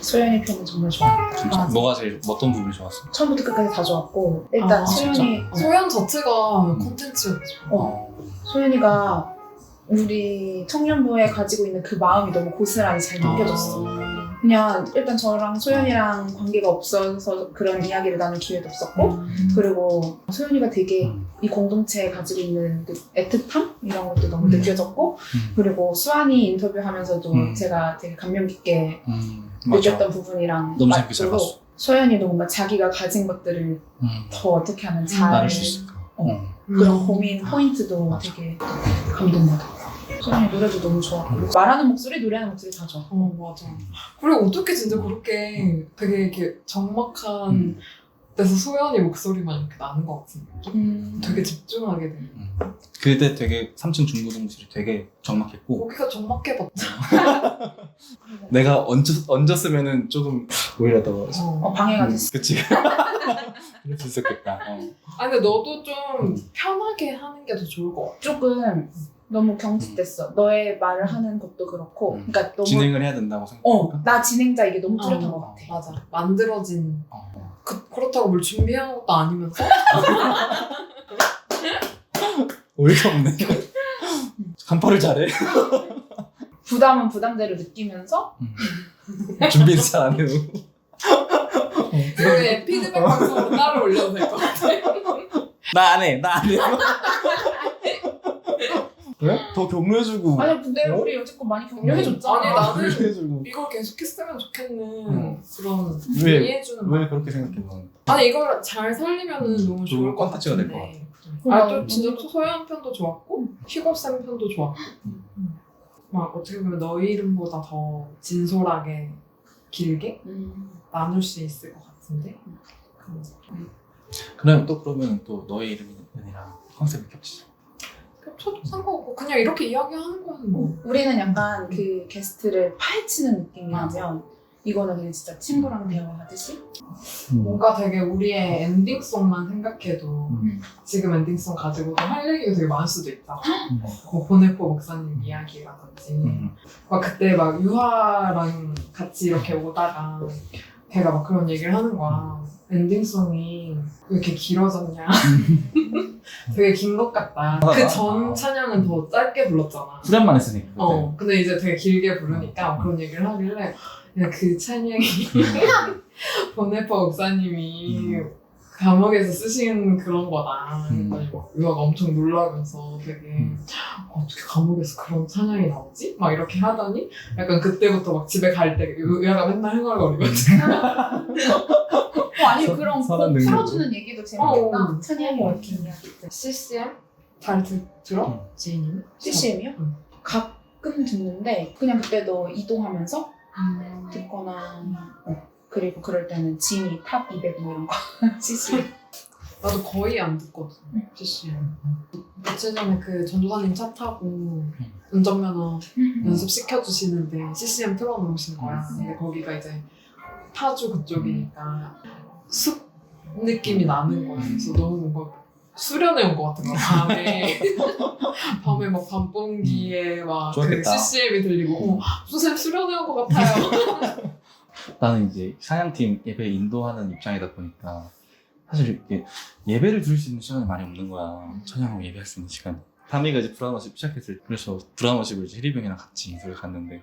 소연이 편은 정말 좋아. 진짜 맞아. 뭐가 제일 어떤 부분이 좋았어? 처음부터 끝까지 다 좋았고 일단 아, 소연이 소연 자체가 음. 콘텐츠였죠. 어, 소연이가 우리 청년부에 가지고 있는 그 마음이 너무 고스란히 잘 느껴졌어. 그냥 일단 저랑 소연이랑 관계가 없어서 그런 이야기를 나눌 기회도 없었고 음. 그리고 소연이가 되게 음. 이 공동체에 가지고 있는 그 애틋함 이런 것도 너무 음. 느껴졌고 음. 그리고 수환이 인터뷰하면서 음. 제가 되게 감명 깊게 음, 맞아. 느꼈던 부분이랑 너무 재밌게 잘 봤어. 소연이도 뭔가 자기가 가진 것들을 음. 더 어떻게 하면 잘 나눌 수 있을까? 어. 어. 그런 고민 포인트도 맞아. 되게 감동받아. 소연이 노래도 너무 좋아. 음. 말하는 목소리, 노래하는 목소리 다 좋아. 어 맞아. 그리고 어떻게 진짜 그렇게 되게 이렇게 적막한 음. 데서 소연이 목소리만 이렇게 나는 것 같은 느낌? 음. 되게 집중하게 돼. 그때 되게 3층 중고등부실이 되게 적막했고 거기가 적막해봤자. 내가 얹었, 얹었으면은 조금 오히려 더 어, 방해가 됐어. 그치 그럴 수 있었겠다 어. 아니 근데 너도 좀 음. 편하게 하는 게 더 좋을 것 같아. 조금 너무 경직됐어. 너의 말을 하는 것도 그렇고. 음. 그러니까 너무. 진행을 해야 된다고 어, 생각하니까 나 진행자 이게 너무 뚜렷한 어, 것 같아. 맞아. 만들어진 어. 그, 그렇다고 뭘 준비한 것도 아니면서 어이가 없네 간파를 잘해 부담은 부담대로 느끼면서 준비를 잘 안 해요 그게 피드백 방송으로 따로 올려도 될 것 같아. 나 안 해, 나 안 해. 왜? 더 격려해주고. 아니 근데 어? 우리 여지껏 많이 격려해줬잖아. 아니, 나는 격려해주고. 이걸 계속 했으면 좋겠는 음. 그런 왜? 이해해주는 말. 왜 그렇게 생각해? 넌? 아니 이걸 잘 살리면은 너무 좋은 좋을 것 콘텐츠가 될것 같은데. 음. 아또 진짜 또 소연 편도 좋았고 희곡쌤 편도 좋았고 음. 막 어떻게 보면 너희 이름보다 더 진솔하게 길게 음. 나눌 수 있을 것 같은데 그럼 또 그러면 또 너의 이름이랑 컨셉이 겹치죠. 겹쳐도 상관없고 그냥 이렇게 이야기하는 거는 뭐 우리는 약간 그 게스트를 파헤치는 느낌이라면 이거는 그냥 진짜 친구랑 대화하듯이 뭔가 되게 우리의 엔딩송만 생각해도 음. 지금 엔딩송 가지고도 할 얘기가 되게 많을 수도 있다. 음. 뭐 보네포 목사님 이야기라든지 음. 막 그때 막 유하랑 같이 이렇게 오다가 걔가 막 그런 얘기를 하는 거야. 엔딩송이 왜 이렇게 길어졌냐? 되게 긴 것 같다. 그 전 찬양은 더 짧게 불렀잖아. 후렴만 했으니까. 그때. 어, 근데 이제 되게 길게 부르니까 그런 얘기를 하길래 그냥 그 찬양이 보네퍼 목사님이 음. 감옥에서 쓰신 그런 거다. 음. 유아가 엄청 놀라면서 되게 음. 어, 어떻게 감옥에서 그런 찬양이 나오지? 막 이렇게 하더니 약간 그때부터 막 집에 갈때 유아가 맨날 흥얼거리거든. 어, 아니 선- 그럼 선한. 풀어주는 얘기도 재밌겠다. 어. 찬양이 얽힌 이야기들. CCM 잘 들, 들어? 음. 지인이는? CCM이요? 응. 가끔 듣는데 그냥 그때도 이동하면서 음. 듣거나 어, 그리고 그럴 때는 진이 탑200 뭐 이런 거 CCM. 나도 거의 안 듣거든. 응. CCM. 며칠 전에 그 전도사님 차 타고 운전면허 연습 시켜 주시는데 CCM 틀어놓으신 거야. 음. 근데 거기가 이제 파주 그쪽이니까 숲 느낌이 나는 거야. 그래서 너무 뭔가 수련회 온것 같은 거야. 밤에 밤에 막 밤봉기에 막그 좋았겠다. CCM이 들리고 어, 선생님 수련회 온것 같아요. 나는 이제 사양팀 예배 인도하는 입장이다 보니까 사실 이렇게 예배를 들을 수 있는 시간이 많이 없는 거야. 찬양하고 예배할 수 있는 시간이. 타미가 이제 브라운워십 시작했을 때 그래서 브라운워십을 이제 히리병이랑 같이 인도를 갔는데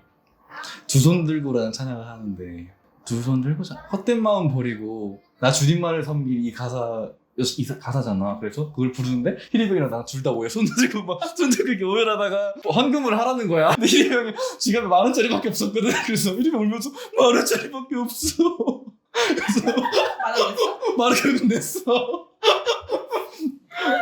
두 손 들고라는 찬양을 하는데 두 손 들고 자- 헛된 마음 버리고 나 주님만을 섬기 이 가사 이 가사잖아. 그래서 그걸 부르는데 히리병이랑 나랑 둘 다 오해 손 들고 막 손 들고 이렇게 오해하다가 헌금을 하라는 거야. 근데 히리병이 지갑에 만 원짜리밖에 없었거든. 그래서 히리병 울면서 만 원짜리밖에 없어. 그래서 말을 결국 냈어.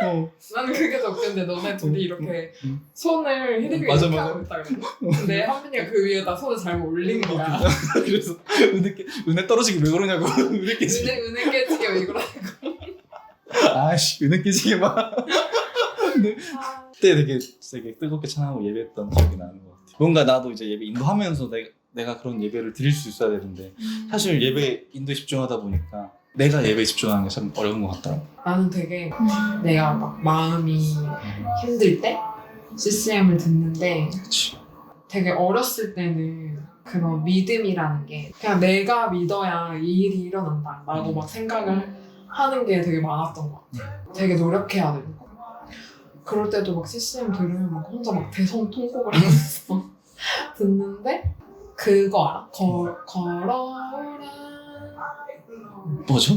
어. 나는 그게 더 웃겼는데 너네 둘이 이렇게 음. 손을 히리비 맞아, 이렇게 맞아. 하고 있다 그랬나? 근데 한빈이가 그 위에다 손을 잘못 올린 거야. 그래서 은혜 깨, 은혜 떨어지기 왜 그러냐고 은혜 깨지기 은혜 은혜 깨지게 왜 그러? 아씨 은혜 깨지게 막 근데 그때 되게 되게 뜨겁게 찬양하고 예배했던 기억이 나는 것 같아 뭔가 나도 이제 예배 인도하면서 내가, 내가 그런 예배를 드릴 수 있어야 되는데 사실 예배 인도에 집중하다 보니까 내가 예배에 집중하는 게 참 어려운 것 같더라고 나는 되게 내가 막 마음이 힘들 때 CCM을 듣는데 그치 되게 어렸을 때는 그런 믿음이라는 게 그냥 내가 믿어야 이 일이 일어난다 라고 막 생각을 하는 게 되게 많았던 것 같아요. 되게 노력해야 되는 거. 그럴 때도 막 CCM 들으면 막 혼자 막 대성통곡을 하면서 듣는데 그거 알아? 걸, 걸어라 뭐죠?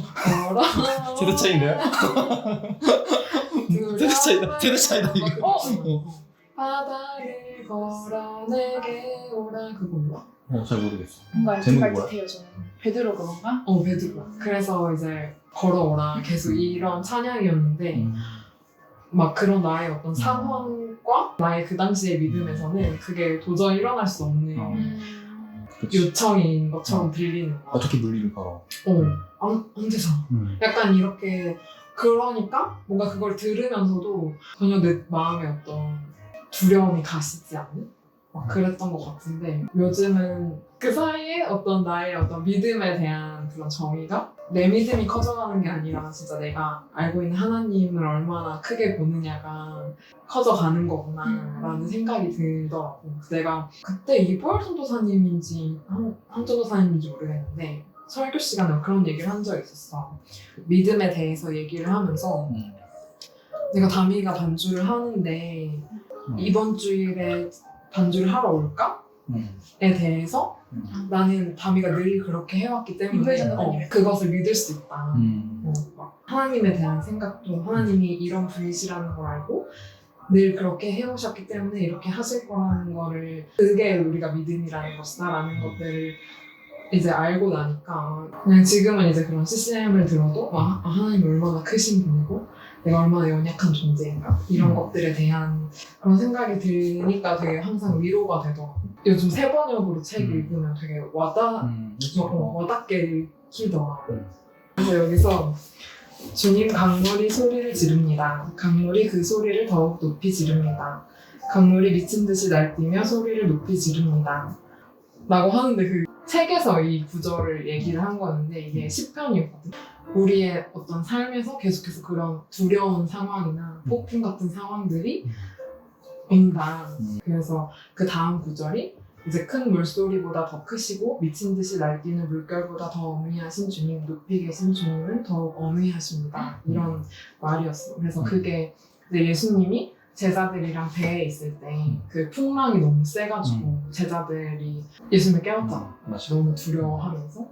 세대 차이인데요? 세대 차이다. 세대 차이다 이거. 어? 바다를 걸어 내게 오라 그거 몰라? 어, 잘 모르겠어. 뭔가 제목이 말 뭐야? 듯해요 저는. 베드로 그건가? 어 베드로 그래서 이제 걸어오라 계속 이런 찬양이었는데 음. 막 그런 나의 어떤 상황과 나의 그 당시의 믿음에서는 그게 도저히 일어날 수 없는 어. 음. 요청인 것처럼 들리는 거야. 어떻게 물리를 걸어? 어, 안, 안 되잖아. 음. 약간 이렇게 그러니까 뭔가 그걸 들으면서도 전혀 내 마음에 어떤 두려움이 가시지 않는 막 그랬던 것 같은데 요즘은 그 사이에 어떤 나의 어떤 믿음에 대한 그런 정의가 내 믿음이 커져가는 게 아니라 진짜 내가 알고 있는 하나님을 얼마나 크게 보느냐가 커져가는 거구나라는 생각이 들더라고. 그래서 내가 그때 이보열 선도사님인지 한, 한 전도사님인지 모르겠는데 설교 시간에 그런 얘기를 한 적이 있었어. 믿음에 대해서 얘기를 하면서 음. 내가 다미가 반주를 하는데 음. 이번 주일에 반주를 하러 올까? 음. 에 대해서 음. 나는 다미가 늘 그렇게 해왔기 때문에 어. 그것을 믿을 수 있다. 음. 어, 막 하나님에 대한 생각도 하나님이 이런 분이시라는 걸 알고 늘 그렇게 해오셨기 때문에 이렇게 하실 거라는 거를 그게 우리가 믿음이라는 것이다라는 것들을 이제 알고 나니까 그냥 지금은 이제 그런 CCM을 들어도 와, 아, 하나님 얼마나 크신 분이고 내가 얼마나 연약한 존재인가 이런 음. 것들에 대한 그런 생각이 드니까 되게 항상 위로가 되더라고 요즘 세 번역으로 책 음. 읽으면 되게 와닿 음. 어, 와닿게 읽히더라고. 음. 그래서 여기서 주님 강물이 소리를 지릅니다. 강물이 그 소리를 더욱 높이 지릅니다. 강물이 미친 듯이 날뛰며 소리를 높이 지릅니다. 라고 하는데 그 책에서 이 구절을 얘기를 한 거였는데 이게 시편이었거든. 우리의 어떤 삶에서 계속해서 그런 두려운 상황이나 폭풍 같은 상황들이 온다. 음. 그래서 그 다음 구절이 이제 큰 물소리보다 더 크시고 미친 듯이 날뛰는 물결보다 더 어미하신 주님, 높이 계신 주님은 더욱 어미하십니다. 이런 말이었어. 그래서 음. 그게 이제 예수님이 제자들이랑 배에 있을 때 그 풍랑이 너무 세가지고 제자들이 예수님을 깨웠잖아. 음. 맞아. 너무 두려워하면서.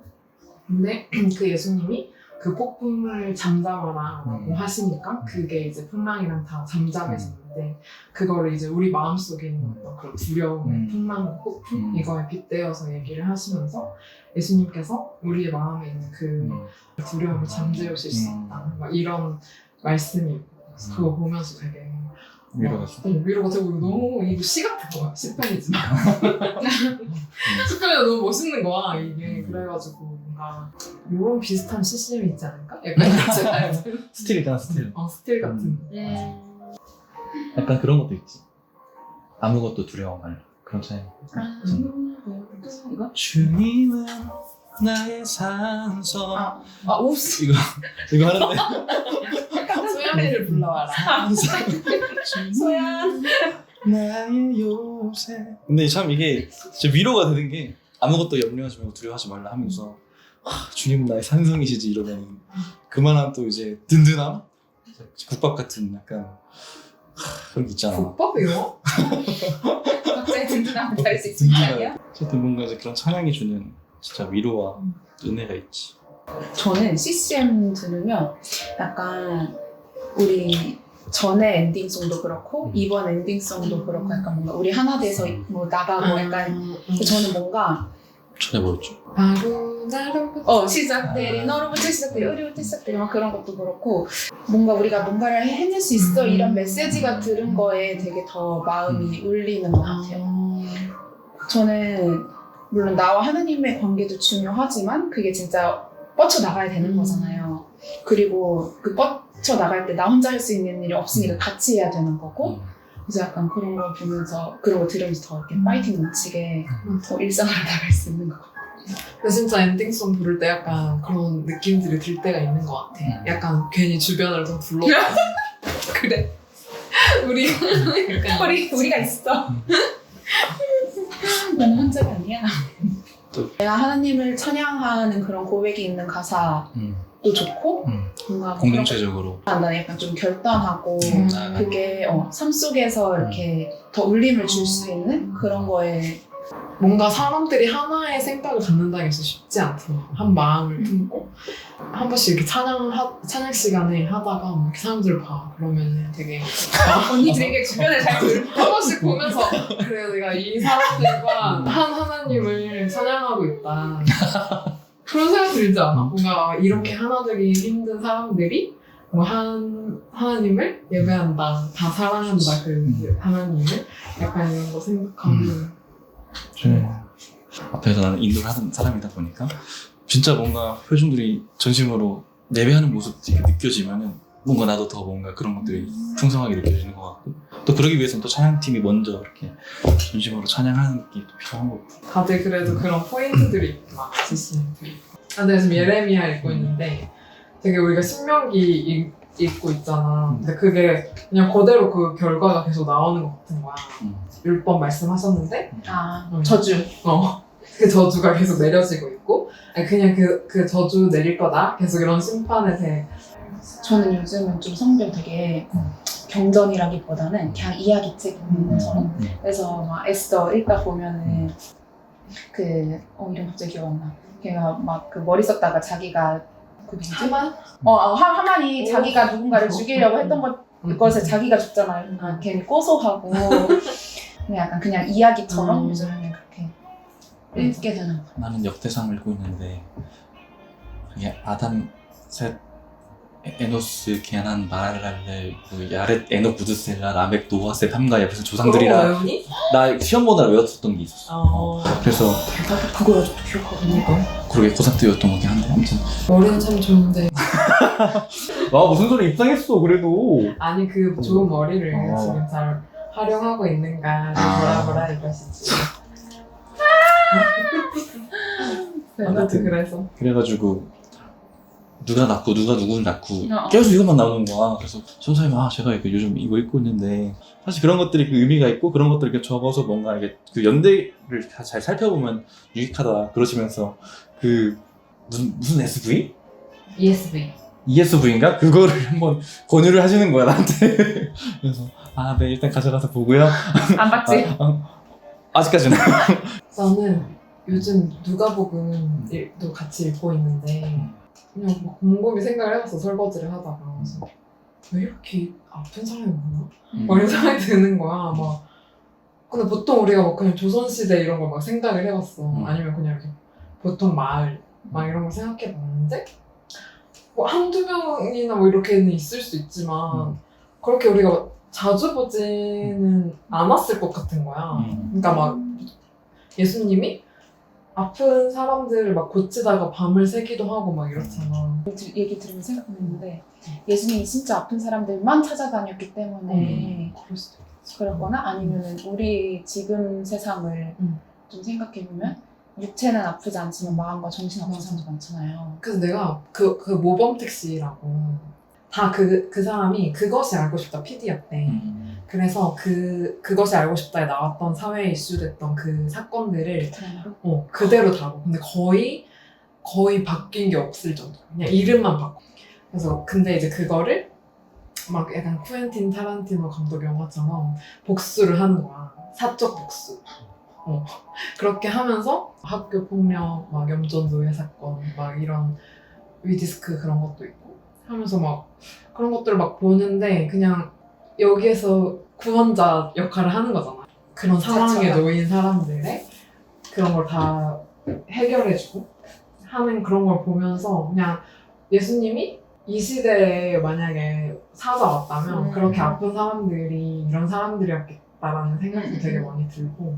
근데 그 예수님이 그 폭풍을 잠잠하라라고 음. 하시니까 그게 이제 풍랑이랑 다 잠잠해졌는데 그거를 이제 우리 마음속에 있는 어떤 그런 두려움의 음. 풍랑, 폭풍 음. 이거에 빗대어서 얘기를 하시면서 예수님께서 우리의 마음에 있는 그 음. 두려움을 잠재우실 수 음. 있다. 막 이런 말씀이 있고 그래서 그거 보면서 되게 위로가. 어, 위로가 되고 너무 이거 시 같은 거야 시편이지만 시편이 너무 멋있는 거야 이게 그래가지고 뭔가 이런 비슷한 CCM이 있지 않을까? 약간 스틸이잖아 스틸. 어 스틸 같은 음. 약간 그런 것도 있지. 아무것도 두려워 말라. 그런 차이. 아, 이거? 주님은 나의 산소. 아, 아 옵스. 이거 이거 하는데. 소연이를 불러와라 소연. 나의 요새. 근데 참 이게 진짜 위로가 되는 게 아무것도 염려하지 말고 두려워하지 말라 하면서 하, 주님은 나의 산성이시지 이러면 그만한 또 이제 든든함, 국밥 같은 약간 하, 그런 게 있잖아. 국밥이요? 각자의 든든함을 다를 수 있는 게 아니야? 어쨌든 뭔가 이제 그런 찬양이 주는 진짜 위로와 은혜가 있지. 저는 CCM 들으면 약간 우리 전에 엔딩송도 그렇고 음. 이번 엔딩송도 그렇고 약간 뭔가 우리 하나 돼서 뭐 나가고 약간 음. 저는 뭔가 전에 뭐였죠? 바로 나로 어 시작되리 너로부터 시작되리 우리부터 시작되리 막 그런 것도 그렇고 뭔가 우리가 뭔가를 해낼 수 있어 음. 이런 메시지가 들은 거에 되게 더 마음이 울리는 것 같아요. 저는 물론 나와 하나님의 관계도 중요하지만 그게 진짜 뻗쳐 나가야 되는 음. 거잖아요. 그리고 그 뻗 쳐 나갈 때 나 혼자 할 수 있는 일이 없으니까 같이 해야 되는 거고 음. 그래서 약간 그런 거 보면서 그런 거 들으면서 더 이렇게 파이팅 넘치게 음. 더 일상을 나갈 수 있는 것 같아요. 근데 진짜 엔딩송 부를 때 약간 그런 느낌들이 들 때가 있는 것 같아. 음. 약간 괜히 주변을 좀 불러. 그래. 우리 약간 우리 우리가 있어. 나는 혼자가 아니야. 내가 하나님을 찬양하는 그런 고백이 있는 가사도 음, 좋고 음. 뭔가 공동체적으로. 나는 약간 좀 결단하고 음. 아, 그게 어, 삶 속에서 이렇게 더 울림을 줄 수 있는 그런 거에 뭔가 사람들이 하나의 생각을 갖는다는 게 쉽지 않잖아. 한 마음을 품고 한 번씩 이렇게 찬양 하, 찬양 시간에 하다가 뭐 이렇게 사람들 봐 그러면은 되게 언니 되게 주변에 잘 들고 한 번씩 보면서 그래 내가 이 사람들과 한 하나님을 찬양하고 있다. 그런 생각 들지 않아? 뭔가 이렇게 하나 되기 힘든 사람들이 뭐 한 하나님을 예배한다, 다 사랑한다 그 하나님을 약간 이런 거 생각하면 네. 앞에서 나는 인도를 하는 사람이다 보니까 진짜 뭔가 회중들이 전심으로 예배하는 모습이 느껴지면은 뭔가 나도 더 뭔가 그런 것들이 풍성하게 느껴지는 것 같고 또 그러기 위해서는 또 찬양팀이 먼저 이렇게 전심으로 찬양하는 게 또 필요한 거고 다들 그래도 그런 포인트들이 있구나 지신들이. 아, 내가 지금 예레미야 읽고 있는데 되게 우리가 신명기 읽, 읽고 있잖아. 근데 그게 그냥 그대로 그 결과가 계속 나오는 것 같은 거야. 음. 율법 말씀하셨는데 아 음. 저주 어. 그 저주가 계속 내려지고 있고 아니, 그냥 그, 그 저주 내릴 거다 계속 이런 심판에 대해 저는 요즘은 좀 성경 되게 경전이라기보다는 그냥 이야기책 읽는 것처럼 음. 그래서 막 에스더 읽다 보면은 그 어 이름 갑자기 기억 안 나. 걔가 막 그 머리 썼다가 자기가 그 누구지? 하만 어, 어 하, 하만이 오. 자기가 누군가를 죽이려고 했던 것 음. 것에 자기가 죽잖아요. 그러니까 걔는 고소하고 그냥 약간 그냥 이야기처럼 음. 요즘에는 그렇게 읽게 되는 것 같아요. 나는 역대상 읽고 있는데 그게 아담 셋 에- 에노스 게난 마랄랄렐 그 야렛 에노 부드셀라 라멕 노아셋 함가야 무슨 조상들이라 외우니? 나 시험 보느라 외웠었던 게 있었어 어. 그래서 나도 그걸 아직도 기억하거든요. 그러게 고3 때였던 거긴 한데 아무튼 머리는 참 좋은데 와 무슨 소리 입상했어 그래도 아니 그 좋은 머리를 어. 지금 잘 활용하고 있는가 아. 뭐라 뭐라 이것이지 네, 아무튼 그래서 그래가지고 누가 낳고 누가 누구를 낳고 어. 계속 이것만 나오는 거야. 그래서 선생님 아 제가 이거 요즘 이거 읽고 있는데 사실 그런 것들이 그 의미가 있고 그런 것들을 이렇게 적어서 뭔가 이게 그 연대를 다 잘 살펴보면 유익하다 그러시면서 그 무슨 무슨 SV? ESV ESV인가? 그거를 한번 권유를 하시는 거야 나한테. 그래서 아 네 일단 가져가서 보고요. 안 봤지? 아, 직까지는 저는 요즘 누가복음도 같이 읽고 있는데 그냥 막 곰곰이 생각을 해봤어 설거지를 하다가 그래서 왜 이렇게 아픈 사람이 많아? 막 이런 생각이 드는 거야 막 근데 보통 우리가 막 그냥 조선시대 이런 걸 막 생각을 해봤어 음. 아니면 그냥 이렇게 보통 마을 막 이런 걸 생각해봤는데 뭐 한두 명이나 뭐 이렇게는 있을 수 있지만 음. 그렇게 우리가 자주 보지는 않았을 것 같은 거야 음. 그러니까 막 예수님이 아픈 사람들을 막 고치다가 밤을 새기도 하고 막 이렇잖아. 들- 얘기 들으면 생각났는데 예수님이 진짜 아픈 사람들만 찾아다녔기 때문에 그럴 수도 있겠지. 그렇거나 아니면은 우리 지금 세상을 음. 좀 생각해 보면 육체는 아프지 않지만 마음과 정신 아픈 사람도 많잖아요. 그래서 내가 그, 그 모범택 씨라고 다 그, 그 사람이 그것이 알고 싶다 PD였대. 음. 그래서 그, 그것이 알고 싶다에 나왔던 사회에 이슈됐던 그 사건들을. 어, 그대로 다고. 근데 거의, 거의 바뀐 게 없을 정도. 그냥 이름만 바꿔. 그래서, 근데 이제 그거를 막 약간 쿠엔틴 타란티노 감독 영화처럼 복수를 하는 거야. 사적 복수. 어. 그렇게 하면서 학교 폭력, 막 염전 노예 사건, 막 이런 위디스크 그런 것도 있고 하면서 막 그런 것들을 막 보는데 그냥 여기에서 구원자 역할을 하는 거잖아. 그런 상황에. 놓인 사람들의 그런 걸 다 해결해주고 하는 그런 걸 보면서 그냥 예수님이 이 시대에 만약에 찾아왔다면 음. 그렇게 아픈 사람들이 이런 사람들이었겠다라는 생각도 음. 되게 많이 들고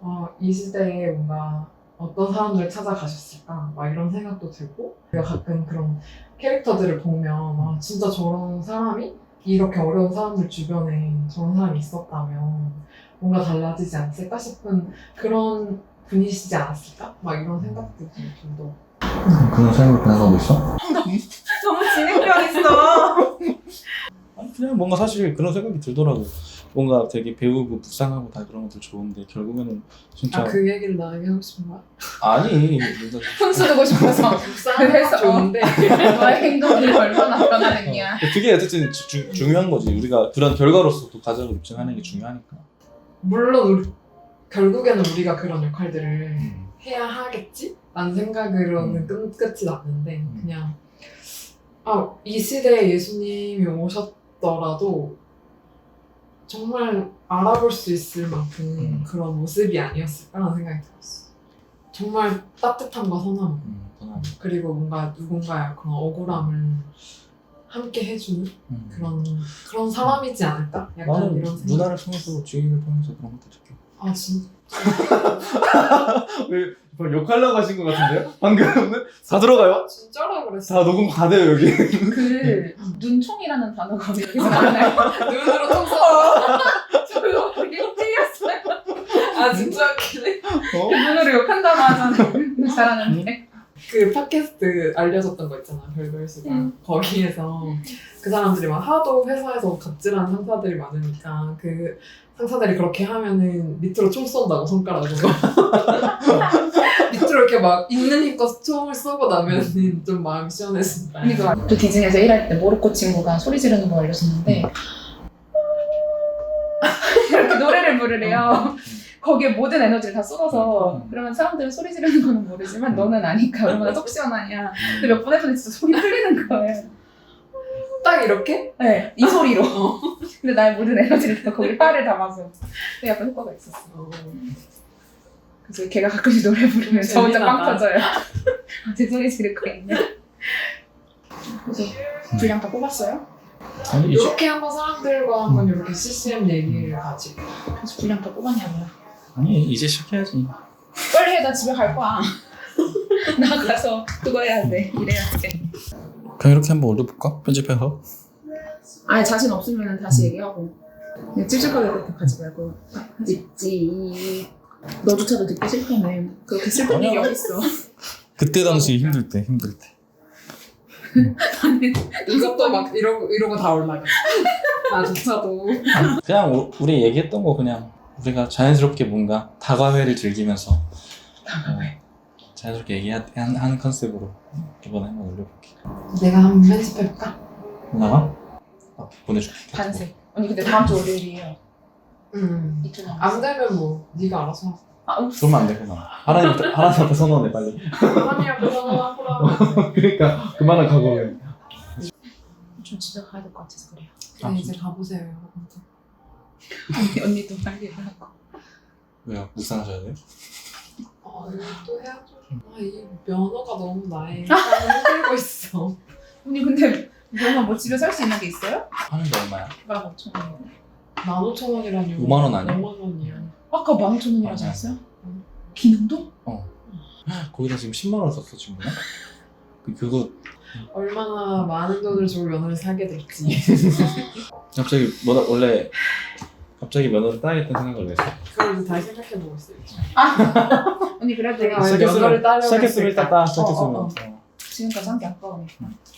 어, 이 시대에 뭔가 어떤 사람들을 찾아가셨을까 막 이런 생각도 들고 우리가 가끔 그런 캐릭터들을 보면 아, 진짜 저런 사람이 이렇게 어려운 사람들 주변에 저런 사람이 있었다면 뭔가 달라지지 않을까 싶은 그런 분이시지 않았을까? 막 이런 생각도 좀 들고 그런 삶을 변화하고 있어? 너무 진행력 있어. 아니 그냥 뭔가 사실 그런 생각이 들더라고. 뭔가 되게 배우고 묵상하고 다 그런 것도 좋은데 결국에는 진짜 아 그 얘기를 나에게 하고 싶은 거야? 아니 진짜 훈수 두고 싶어서 그래서- 건 좋은데 너의 행동이 얼마나 변화됐냐. 그게 어쨌든 주- 주- 중요한 거지 우리가 그런 결과로서 또 가정을 입증하는 게 중요하니까 물론 우리, 결국에는 우리가 그런 역할들을 음. 해야 하겠지? 라는 생각으로는 음. 끝, 끝이 났는데 그냥 아, 이 시대에 예수님이 오셨더라도 정말 알아볼 수 있을 만큼 음. 그런 모습이 아니었을까라는 생각이 들었어. 정말 따뜻함과 선함 음, 그리고 뭔가 누군가의 그런 억울함을 함께 해주는 음. 그런 그런 사람이지 않을까? 약간 나는 이런 생각. 누나를 통해서 주위를 통해서 그런 것도 느껴 아 진짜. 왜뭐 욕하려고 하신 것 같은데요? 방금은? 다 들어가요? 진짜라 그랬어. 다 녹음 다 돼요 여기 그 눈총이라는 단어가 왜 여기서 나왔나요? 눈으로 통서. 저도 되게 틀렸어요. 아 진짜 웃기네. 어? 눈으로 욕한다고 하잖아요. 잘하는데. 그 팟캐스트 알려줬던 거 있잖아 별별 수가 음. 거기에서 그 사람들이 막 하도 회사에서 갑질하는 상사들이 많으니까 그 상사들이 그렇게 하면은 밑으로 총 쏜다고 손가락으로 밑으로 이렇게 막 있는 힘껏 총을 쏘고 나면은 좀 마음이 시원해진다 그러니까 또 디즈니에서 일할 때 모로코 친구가 소리 지르는 거 알려줬는데 이렇게 노래를 부르래요. 거기에 모든 에너지를 다 쏟아서 음. 그러면 사람들은 소리 지르는 거는 모르지만 너는 아니까 얼마나 속 시원하냐. 근데 몇번 해보니 진짜 속이 풀리는 거예요. 딱 이렇게? 네, 이 소리로. 근데 나의 모든 에너지를 다 거기 빨을 담아서 되게 약간 효과가 있었어. 어. 그래서 걔가 가끔씩 노래 부르면 저 혼자 빵 재미나다. 터져요. 아, 제 소리 지를 거 있네. 그래서 분량 다 뽑았어요? 아니 이제 이렇게 한번 사람들과 한번 이렇게 CCM 얘기를 가지고 그래서 분량 다 뽑았냐고요. 아니 이제 시작해야지 빨리 해, 나 집에 갈 거야. 나가서 그거 해야 돼. 이래야 돼. 그냥 이렇게 한번 올려볼까? 편집해서 아니, 자신 없으면 다시 얘기하고. 그냥 찝찝하게 그렇게 가지 말고. 있지. 너조차도 듣기 싫다며. 그렇게 슬픈. 일이 어딨어. 그때 당시 힘들 때 힘들 때 이것도 막 이러고 이러고 다 올라가 나조차도 그냥 우- 우리 얘기했던 거 그냥 우리가 자연스럽게 뭔가 다과회를 즐기면서 어, 자연스럽게 얘기하는 하는 컨셉으로 이번에 한번 올려볼게 내가 한번 편집해볼까? 나가? 아, 보내줄게 반색. 언니, 근데 다음 주 월요일이에요. 음. 이틀 남았어. 안 되면 뭐 네가 알아서 하. 아, 음. 그러면 안 되구나 하나님한테 하나님한테 선언해 빨리 하나님이랑 그러나 그러니까 그만한 각오를 좀 집에 가야 될 것 같아서 그래요. 아, 네, 이제 가보세요 여러분들 언니, 언니도 빨리 하고. 왜요? 묵상하셔야 돼요? 아 이거 또 해야죠 아 이 면허가 너무 나의 삶을 흔들고 있어 언니, 근데 너가 뭐 집에 살 수 있는 게 있어요? 하는 게 얼마야? 15,000원. 15,000원이라니 5만 원 아니야? 5만 원이야 아까 15,000원이라지 맞아. 않았어요? 응. 기능도? 거기다 지금 10만 원 썼어 지금 그 그거 얼마나 많은 돈을 주고 면허를 사게 될지 갑자기 뭐 원래 갑자기 면허를 따야겠다는 생각을 왜 했어? 그걸 다시 생각해보고 있어요 언니, 그래도 내가 왜 시작했으면 면허를 따려고 시작했으면 일단 따? 시작했으면 어, 어, 어. 지금까지 한 게 아까우니까.